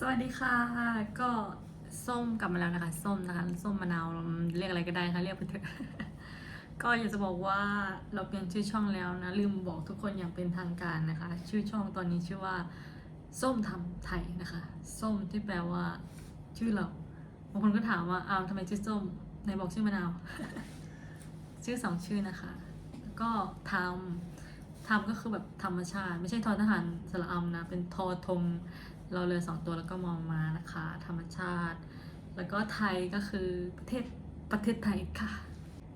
สวัสดีค่ะ ก็ส้มกลับมาแล้วนะคะ ส้มนะคะ ส้มมะนาวเรียกอะไรก็ได้ค่ะเรียกไปเถอะ ก็อยากจะบอกว่าเราเปลี่ยนชื่อช่องแล้วนะลืมบอกทุกคนอย่างเป็นทางการนะคะ ชื่อช่องตอนนี้ชื่อว่า ส้มทำไทยนะคะ ส้มที่แปลว่า ชื่อเราบางคนก็ถามว่าอ้าวทำไมชื่อส้มไหนบอกชื่อมะนาว ชื่อสองชื่อนะคะ ก็ทำทำก็คือแบบธรรมชาติ ไม่ใช่ทอทหารสระอำนะ เป็นทอทง เราเรือสองตัวแล้วก็มองมานะคะ ธรรมชาติ แล้วก็ไทยก็คือประเทศประเทศไทยค่ะ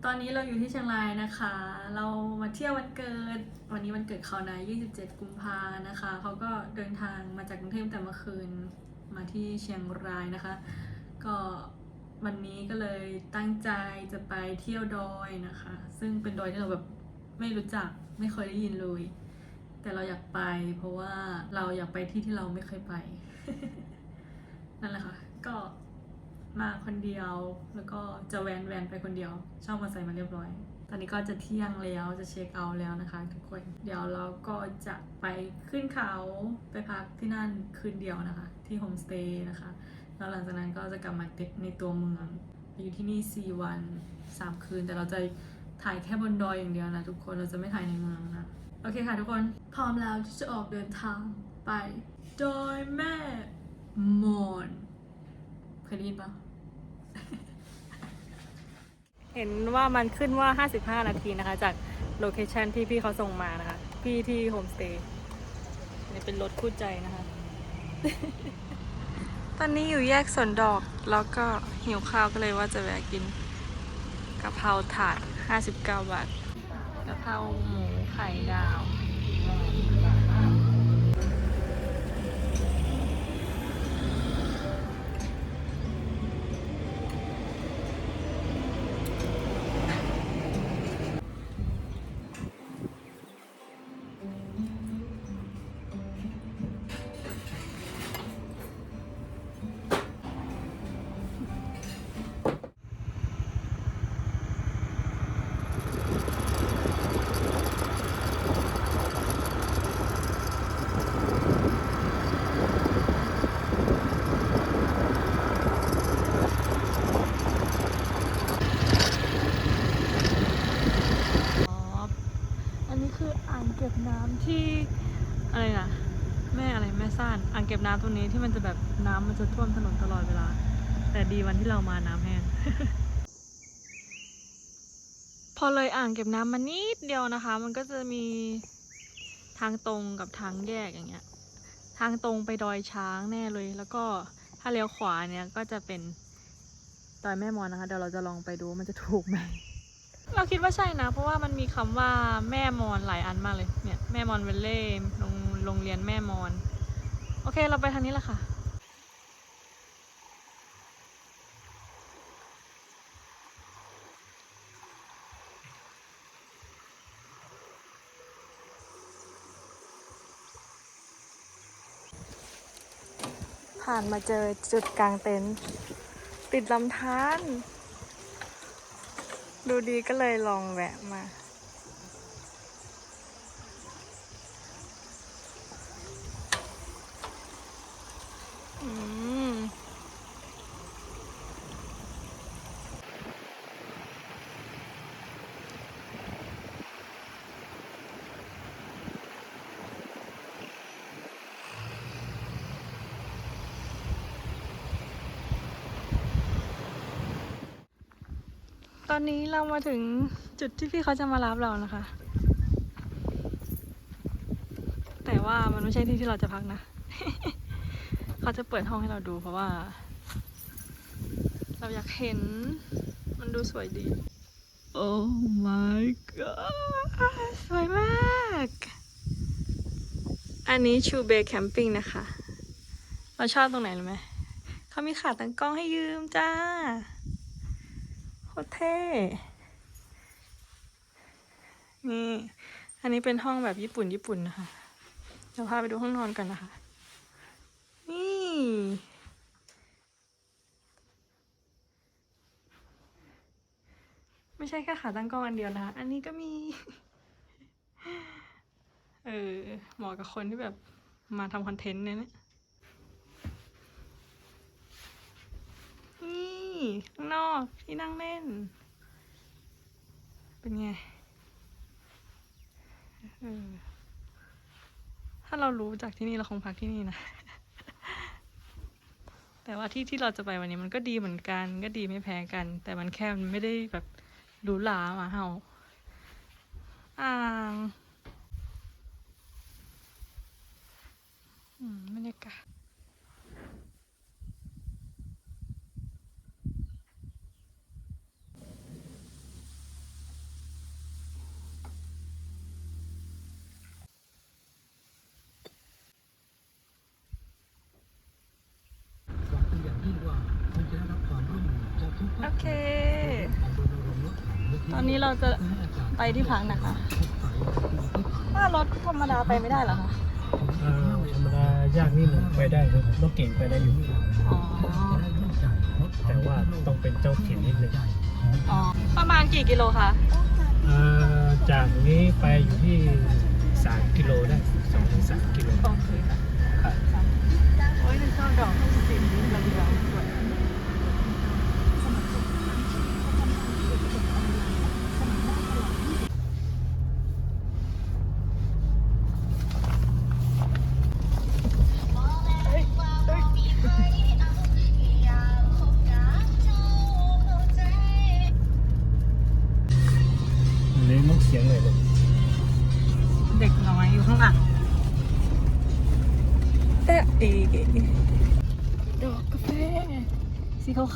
ตอนนี้เราอยู่ที่เชียงรายนะคะ เรามาเที่ยววันเกิด วันนี้วันเกิดเขานะ 27 กุมภานะคะ เขาก็เดินทางมาจากกรุงเทพแต่เมื่อคืนมาที่เชียงรายนะคะ ก็วันนี้ก็เลยตั้งใจจะไปเที่ยวดอยนะคะ ซึ่งเป็นดอยที่เราแบบไม่รู้จักไม่เคยได้ยินเลย แต่เราอยากไป เพราะว่าเราอยากไปที่ที่เราไม่เคยไป นั่นแหละค่ะ ก็มาคนเดียว แล้วก็จะแวนแวนไปคนเดียว เช่ามอเตอร์ไซค์มาเรียบร้อย ตอนนี้ก็จะเที่ยงแล้วจะเช็คเอาท์แล้วนะคะ ทุกคน เดี๋ยวเราก็จะไปขึ้นเขาไปพักที่นั่นคืนเดียวนะคะ ที่โฮมสเตย์นะคะ แล้วหลังจากนั้นก็จะกลับมาในตัวเมืองอยู่ที่นี่ 4 วัน 3 คืน แต่เราจะถ่ายแค่บนดอยอย่างเดียวนะทุกคน เราจะไม่ถ่ายในเมืองนะ โอเคค่ะทุกคน พร้อมแล้วที่จะออกเดินทางไปดอยแม่มอนเคยได้ยินปะเห็นว่ามันขึ้นว่า 55 นาทีนะคะ จากโลเคชันที่พี่เขาส่งมานะคะ พี่ที่โฮมสเตย์นี่เป็นรถคู่ใจนะคะ ตอนนี้อยู่แยกสวนดอกแล้วก็หิวข้าวก็เลยว่าจะแวะกินกะเพราถาด 59 บาทกะเพราหมู ไข่ดาว นี้ที่มันจะแบบน้ำมันจะท่วมถนนตลอดเวลา แต่ดีวันที่เรามาน้ำแห้ง พอเลยอ่างเก็บน้ำมานิดเดียวนะคะ มันก็จะมีทางตรงกับทางแยกอย่างเงี้ย ทางตรงไปดอยช้างแน่เลย แล้วก็ถ้าเลี้ยวขวาเนี่ยก็จะเป็นดอยแม่มอนนะคะ เดี๋ยวเราจะลองไปดูมันจะถูกไหม เราคิดว่าใช่นะ เพราะว่ามันมีคำว่าแม่มอนหลายอันมากเลย เนี่ยแม่มอนเวลเล่โรงโรงเรียนแม่มอน เค เราไปทางนี้แหละค่ะ ผ่านมาเจอจุดกลางเต็นท์ติดลำธารดูดีก็เลยลองแวะมา ตอนนี้เรามาถึงจุดที่พี่เขาจะมารับเรานะคะ แต่ว่ามันไม่ใช่ที่ที่เราจะพักนะ เขาจะเปิดห้องให้เราดูเพราะว่า เราอยากเห็นมันดูสวยดี โอ้ my god สวยมาก อันนี้ชูเบย์แคมปิ้งนะคะ เราชอบตรงไหนรู้ไหม เขามีขาตั้งกล้องให้ยืมจ้า โคตรเท่ นี่ อันนี้เป็นห้องแบบญี่ปุ่นญี่ปุ่นนะคะ เดี๋ยวพาไปดูห้องนอนกันนะคะ นี่ ไม่ใช่แค่ขาตั้งกล้องอันเดียวนะคะ อันนี้ก็มี เออเหมาะกับคนที่แบบมาทำคอนเทนต์เนี่ยนะ ข้างนอกที่นั่งเล่น เป็นไงถ้าเรารู้จากที่นี่เราคงพักที่นี่นะ แต่ว่าที่ที่เราจะไปวันนี้มันก็ดีเหมือนกัน ก็ดีไม่แพ้กัน แต่มันแค่มันไม่ได้แบบหรูหรามาเฮาอ่างบรรยากาศ หวังเป็นอย่างยิ่งว่าคงจะได้รับความร่วมมือจากทุก โอ ภาค เค การรณรงค์ลดถังและทิ้ง ตอนนี้ เราจะเพื่อให้อากาศไปที่พักนะคะสดใสในปีที่ผ่านถ้ารถธรรมดาไปไม่ได้เหรอคะเอ่อธรรมดายากนิดหนึ่งไปได้ครับรถเก่งไปได้อยู่ อ๋อและร่วมใจลดแต่ว่าต้องเป็นเจ้าถิ่นนิดหนึ่งอ๋อประมาณกี่กิโลคะเอ่อจากนี้ไปอยู่ที่ 3 กิโลได้2ถึง3กิโลโอเคค่ะครับโอ้ยฉันชอบดอกสีนี้ระเบียง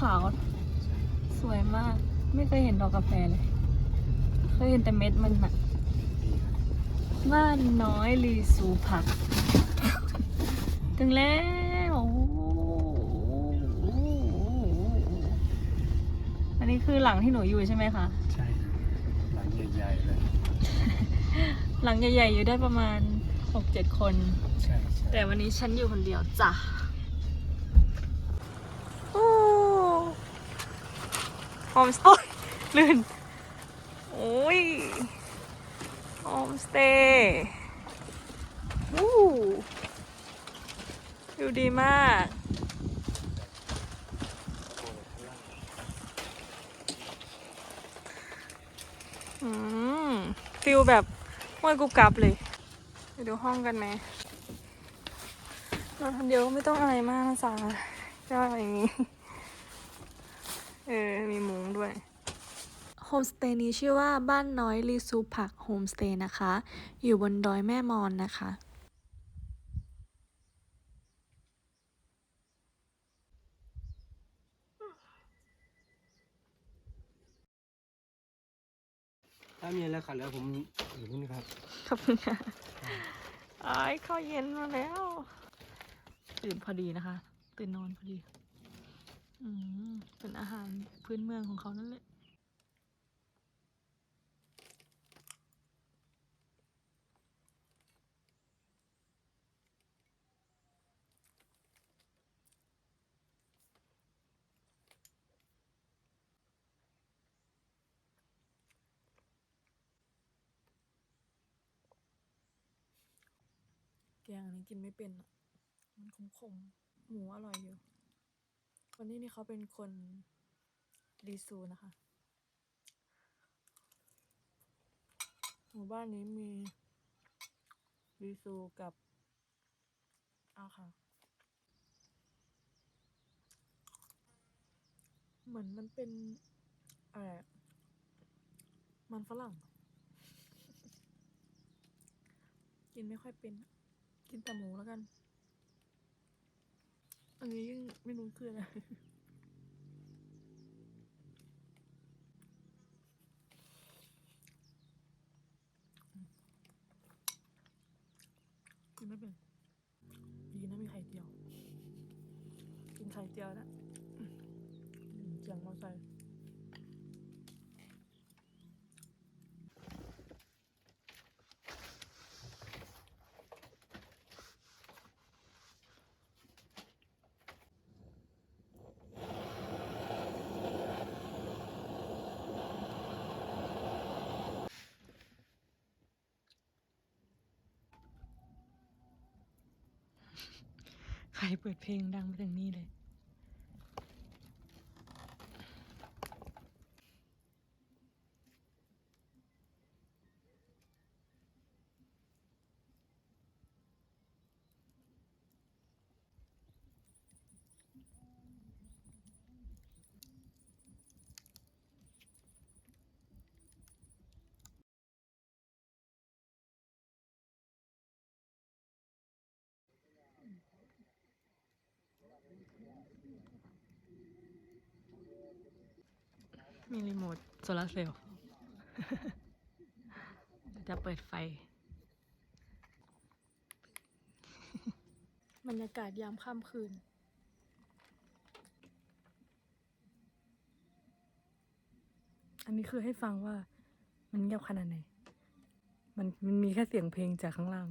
ขาวๆ สวยมาก ไม่เคยเห็นดอกกาแฟเลย เคยเห็นแต่เม็ดมันอะบ้านน้อยรีซูผัก ถึงแล้วอันนี้คือหลังที่หนูอยู่ใช่ไหมคะ ใช่หลังใหญ่ๆเลย หลังใหญ่ๆอยู่ได้ประมาณ6-7คน ใช่ใช่แต่วันนี้ฉันอยู่คนเดียวจ้ะโอ้ โฮมสเตย์ลื่นโอ้ยโฮมสเตย์วู้ดูดีมาก อืมฟิลแบบห้วยกุบกับเลยไปดูห้องกันไหมนอนคนเดียวก็ไม่ต้องอะไรมากนะจ๊ะก็อย่างนี้ เออ มีมุ้งด้วย โฮมสเตย์นี้ชื่อว่าบ้านน้อยรีซูผักโฮมสเตย์นะคะ อยู่บนดอยแม่มอนนะคะถ้ามีอะไรขาดแล้วผมอยู่ที่นี่ครับ ขอบคุณค่ะไอ้ายข้าวเย็นมาแล้ว ตื่นพอดีนะคะ ตื่นนอนพอดีอืม เป็นอาหารพื้นเมืองของเขานั่นแหละแกงอันนี้กินไม่เป็นอะ มันขมๆ หมูอร่อยอยู่ คนที่นี่เขาเป็นคนรีซูนะคะ หมู่บ้านนี้มีรีซูกับอาค่ะ เหมือนมันเป็นอะไรมันฝรั่ง กินไม่ค่อยเป็น กินแต่หมูแล้วกัน อันนี้ยังไม่รู้คืออะไรกินไม่เป็นดีนะมีไข่เจียว กินไข่เจียวนะเจียงมอไซค์ ใครเปิดเพลงดังไปถึงนี่เลย มีรีโมทโซลาเซลล์จะเปิดไฟ บรรยากาศยามค่ำคืน อันนี้คือให้ฟังว่ามันเงียบขนาดไหน มันมันมีแค่เสียงเพลงจากข้างล่าง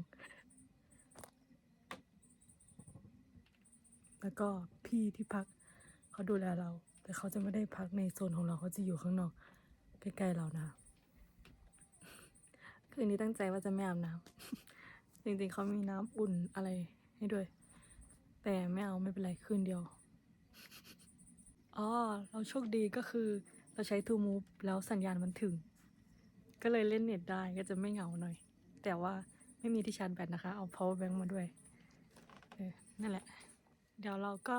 แล้วก็ พี่ที่พักเขาดูแลเรา แต่เขาจะไม่ได้พักในโซนของเราเขาจะอยู่ข้างนอกใกล้ๆเรานะ คืนนี้ตั้งใจว่าจะไม่อาบน้ำจริงๆเขามีน้ำอุ่นอะไรให้ด้วย แต่ไม่เอาไม่เป็นไรคืนเดียวอ๋อเราโชคดีก็คือเราใช้ t ูมูฟแล้วสัญญาณมันถึง ก็เลยเล่นเน็ตได้ก็จะไม่เหงาหน่อย แต่ว่าไม่มีที่ชาร์จแบตนะคะ เอา power bank มาด้วย เออ นั่นแหละ เดี๋ยวเราก็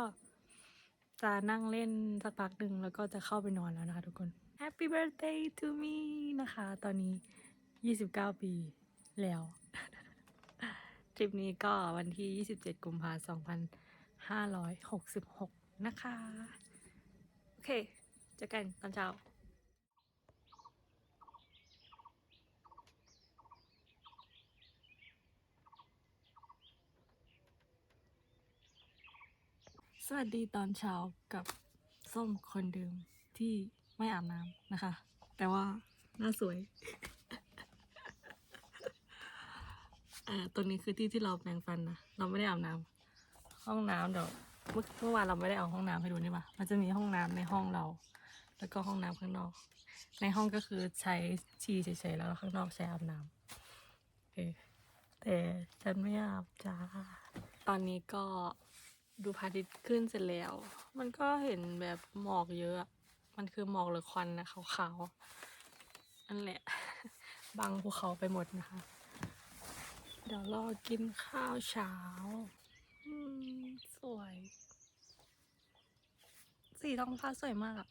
จะนั่งเล่นสักพักหนึ่งแล้วก็จะเข้าไปนอนแล้วนะคะทุกคน Happy birthday to me นะคะ ตอนนี้ 29 ปีแล้วทริปนี้ก็วันที่ 27 กุมภาพันธ์2566 นะคะ โอเคเจอกันตอนเช้า สวัสดีตอนเช้ากับส้มคนเดิมที่ไม่อาบน้ำนะคะ แต่ว่าหน้าสวยอ่าตรงนี้คือที่ที่เราแปรงฟันนะเราไม่ได้อาบน้ำห้องน้ำเดี๋ยวเมื่อเมื่อวานเราไม่ได้เอาห้องน้ำให้ดูนี่มามันจะมีห้องน้ำในห้องเรา แล้วก็ห้องน้ำข้างนอก ในห้องก็คือใช้ชีเฉยๆแล้วข้างนอกใช้อาบน้ำแต่ฉันไม่อาบจ้าตอนนี้ก็ ดูพระอาทิตย์ขึ้นเสร็จแล้ว มันก็เห็นแบบหมอกเยอะ มันคือหมอกหรือควันนะขาวๆนั่นแหละบังภูเขาไปหมดนะคะ เดี๋ยวรอกินข้าวเช้าสวย สีท้องฟ้าสวยมากอะ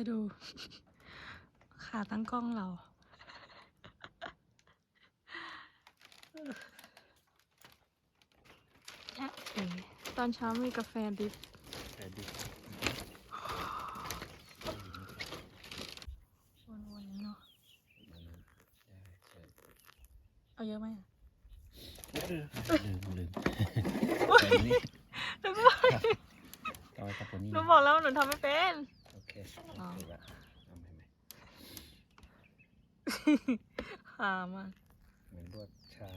เธอดู ขาตั้งกล้องเราจ๊ะเอ๋ตอนเช้ามีกาแฟดิฟ แต่ดิ วนๆเนาะ มันได้ใช่ เอาเยอะไหมอะ ลืมลืมแต่นี่ก็ไว้กับตัวนี้ หนูบอกแล้วหนูทำไม่เป็น โอเค อ๋อ ถูกละทำให้ไหม หามากเหมือนพวกชา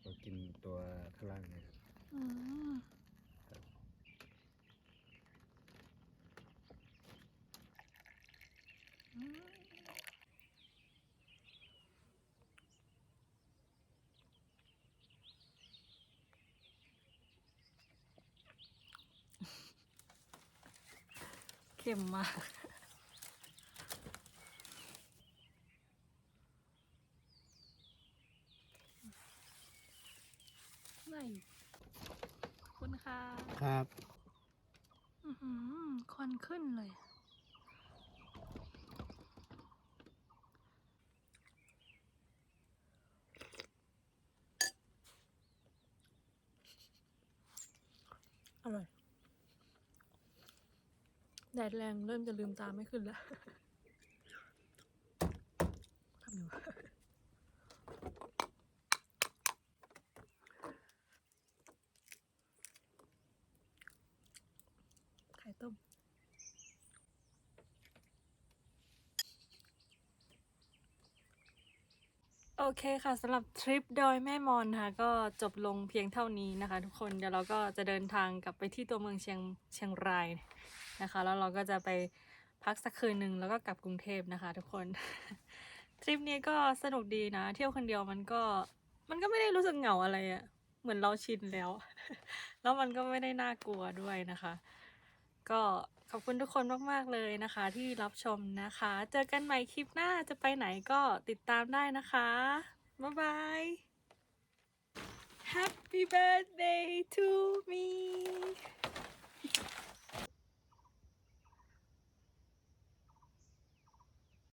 เรากินตัวข้างล่างเนี่ยอืมอืมเค็มมาก ไหนขอบคุณค่ะครับอือหือควันขึ้นเลย อร่อย แดดแรงเริ่มจะลืมตาไม่ขึ้นแล้ว ทำอยู่ โอเคค่ะสำหรับทริปดอยแม่มอนนะคะก็จบลงเพียงเท่านี้นะคะ ทุกคนเดี๋ยวเราก็จะเดินทางกลับไปที่ตัวเมืองเชียงเชียงรายนะคะ แล้วเราก็จะไปพักสักคืนหนึ่งแล้วก็กลับกรุงเทพนะคะ ทุกคน ทริปนี้ก็สนุกดีนะ เที่ยวคนเดียวมันก็มันก็ไม่ได้รู้สึกเหงาอะไรอะเหมือนเราชินแล้ว แล้วมันก็ไม่ได้น่ากลัวด้วยนะคะ ก็ ขอบคุณทุกคนมาก ๆ เลยนะคะ ที่รับชมนะคะ เจอกันใหม่คลิปหน้าจะไปไหนก็ติดตามได้นะคะ บ๊ายบาย Happy birthday to me